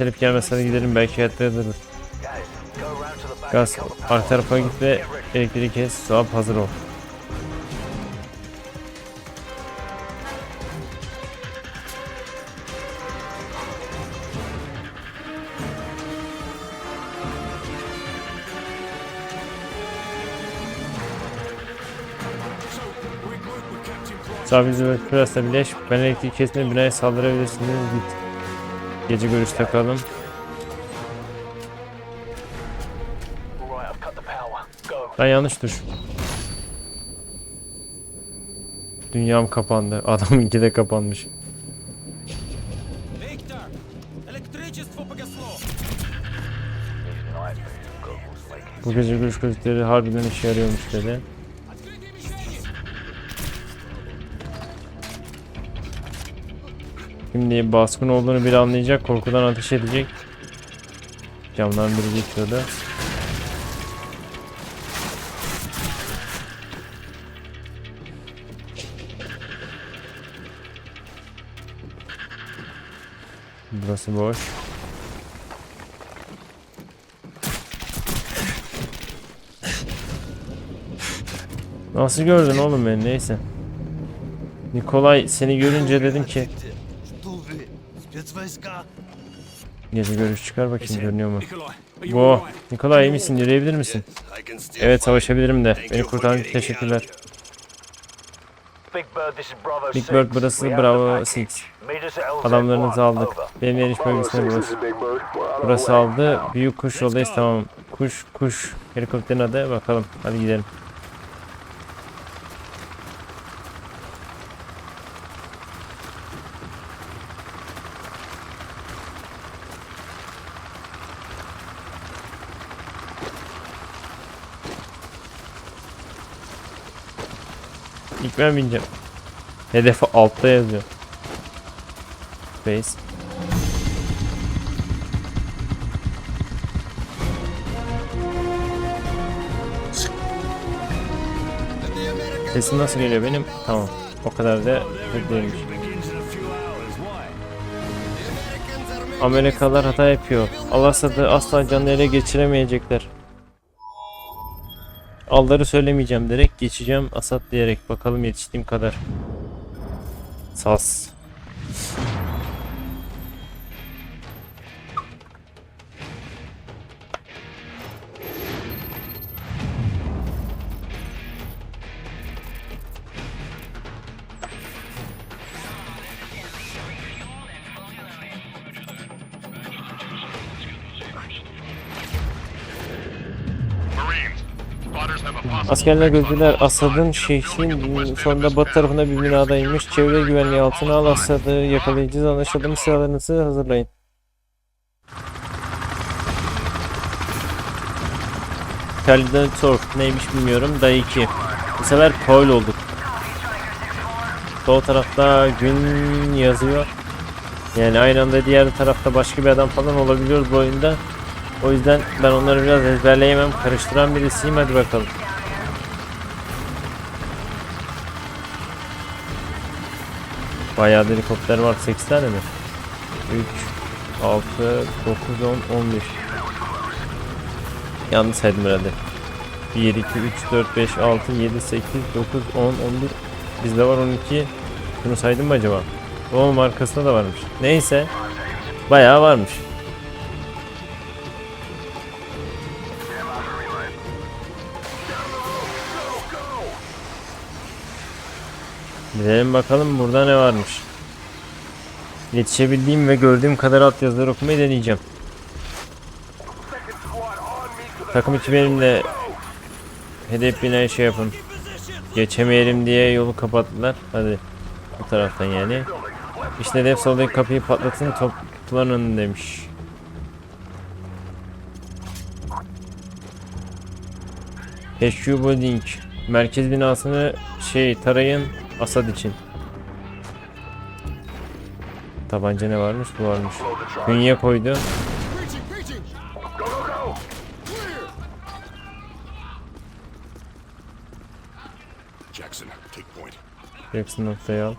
Ben telif gelmez hadi gidelim belki yatırır. Gaz arka tarafa git ve elektriği kes. Swap hazır ol. Sabit ve Pıras'la birleş. Ben elektriği kesme binaya saldırabilirsiniz. Git. Gece görüş takalım. Ben yanlış düş. Dünyam kapandı. Adam iki de kapanmış. Bu gece görüş gözlükleri harbiden işe yarıyormuş dedi. Şimdi baskın olduğunu bile anlayacak. Korkudan ateş edecek. Camdan biri geçiyordu. Burası boş. Nasıl gördün oğlum beni neyse. Nikolay seni görünce dedim ki Gece görüş çıkar bakayım görünüyor mu? Bo, Nikolay iyi misin? Yürüyebilir misin? Evet savaşabilirim de. Beni kurtardığın teşekkürler. Big Bird burası Bravo 6. Adamlarınızı aldık. Benim yerleş bölgesine burası. Burası aldı. Büyük kuş yoldayız tamam. Kuş kuş. Helikopterin adı bakalım. Hadi gidelim. İlk ben bineceğim. Hedefi altta yazıyor. Base. Sesim nasıl geliyor benim? Tamam. O kadar da değilmiş. Amerikalılar hata yapıyor. Al-Asad'ı asla canlı ele geçiremeyecekler. Alları söylemeyeceğim direkt geçeceğim Asad diyerek bakalım yetiştiğim kadar. Sas. Askerler gözcüler Asad'ın şehrin sonunda batı tarafında bir binadaymış. Çevre güvenliği altına al Asad'ı yakalayacağız. Anlaşıldı silahlarınızı hazırlayın. Terminator neymiş bilmiyorum. Day 2. Bu sefer foil olduk. Sol tarafta gün yazıyor. Yani aynı anda diğer tarafta başka bir adam falan olabiliyor bu oyunda. O yüzden ben onları biraz ezberleyemem. Karıştıran birisiyim. Hadi bakalım. Bayağı da helikopter var. 8 tane mi? 3, 6, 9, 10, 11. Yanlış saydım herhalde. 1, 2, 3, 4, 5, 6, 7, 8, 9, 10, 11. Bizde var 12. Bunu saydım mı acaba? Oğlum arkasında da varmış. Neyse. Bayağı varmış. Gidelim bakalım burada ne varmış. Yetişebildiğim ve gördüğüm kadar alt yazıları okumayı deneyeceğim. Takım içi benimle hedef binaya şey yapın. Geçemeyelim diye yolu kapattılar. Hadi bu taraftan yani. İşte hedef soldaki kapıyı patlatın toplanın demiş. HQ Building. Merkez binasını şey tarayın Asad için. Tabanca ne varmış? Bu varmış. Hünye koydu. Jackson, take point. Jackson noktayı al.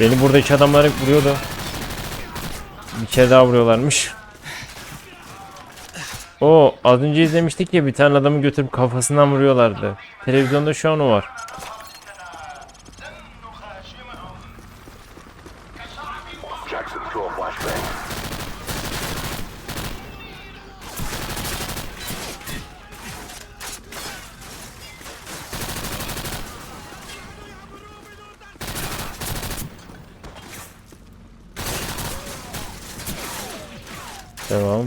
Beni buradaki adamlar hep vuruyordu. Bir kere daha vuruyorlarmış. O az önce izlemiştik ya bir tane adamı götürüp kafasından vuruyorlardı. Televizyonda şu an o var. Devam.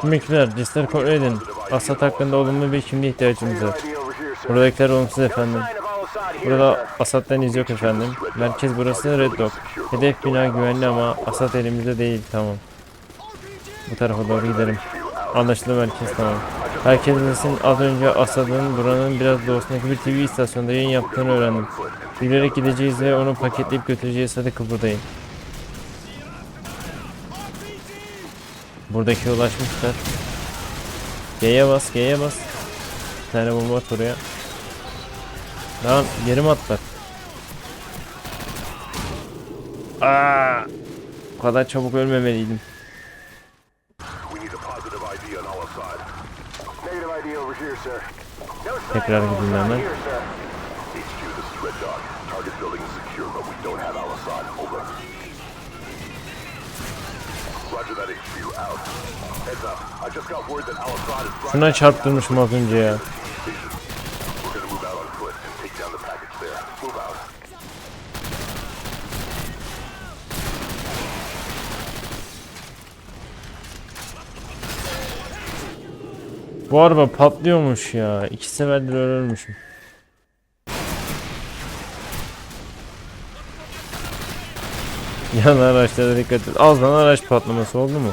Kimlikler, listleri kontrol. Asat hakkında olumlu bir kimliğe ihtiyacımız var. Buradakiler olumsuz efendim. Burada. Asat'tan iz yok efendim. Merkez burası Red Dog. Hedef bina güvenli ama Asat elimizde değil tamam. Bu tarafa doğru gidelim. Anlaşıldı merkez tamam. Herkes bilsin az önce Asad'ın buranın biraz doğusundaki bir TV istasyonunda yayın yaptığını öğrendim. Bilerek gideceğiz ve onu paketleyip götüreceğiz hadi kıpırdayın. Buradaki ulaşmışlar. G'ye bas, G'ye bas. Bir tane bomba at oraya. Lan geri mi atlar? Aa! Bu kadar çabuk ölmemeliydim. Al-Assad is driving Şuna çarptırmışım az önce ya. Bu araba patlıyormuş ya. İki seferdir ölmüşüm. Yan araçlara dikkat et. Az lan araç patlaması oldu mu?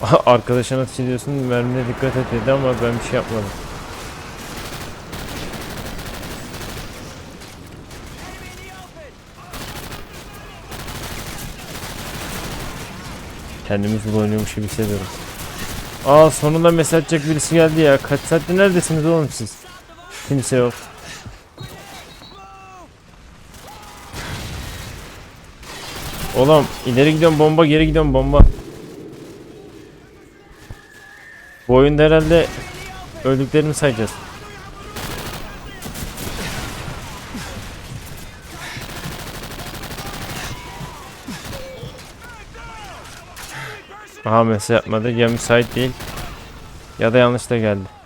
Arkadaşına ateş ediyorsun mermine dikkat et dedi ama ben bir şey yapmadım. Kendimi zul oynuyormuş gibi hissediyorum. Aa sonunda mesaj atacak birisi geldi ya. Kaç saattir neredesiniz oğlum siz? Kimse yok. Oğlum ileri gidiyorum bomba geri gidiyorum bomba. Bu oyunda herhalde öldüklerimi sayacağız. Aha mesaj yapmadı ya müsait değil ya da yanlış da geldi.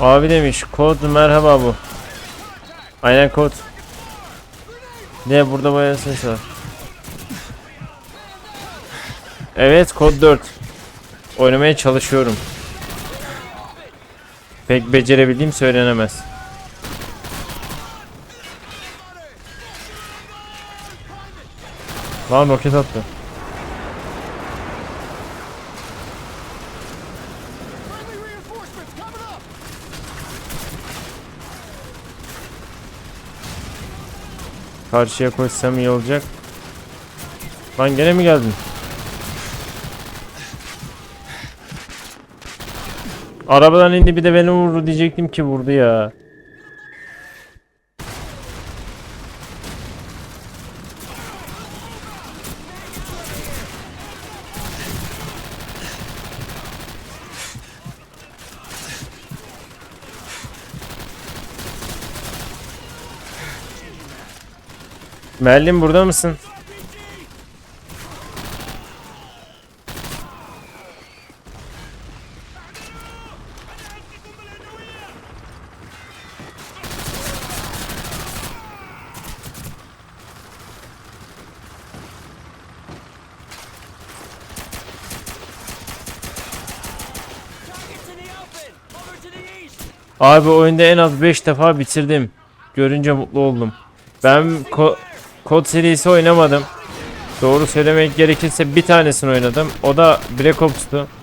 Abi demiş kod merhaba bu. Aynen kod. Ne burada bayağı ses var. Evet kod 4. Oynamaya çalışıyorum. Pek becerebildiğim söylenemez. Lan roket attı. Karşıya koşsam iyi olacak. Lan gene mi geldin? Arabadan indi bir de beni vurdu diyecektim ki vurdu ya. Merlin burada mısın? Abi oyunda en az 5 defa bitirdim. Görünce mutlu oldum. Ben ko- kod serisi oynamadım. Doğru söylemek gerekirse bir tanesini oynadım. O da Black Ops'tu.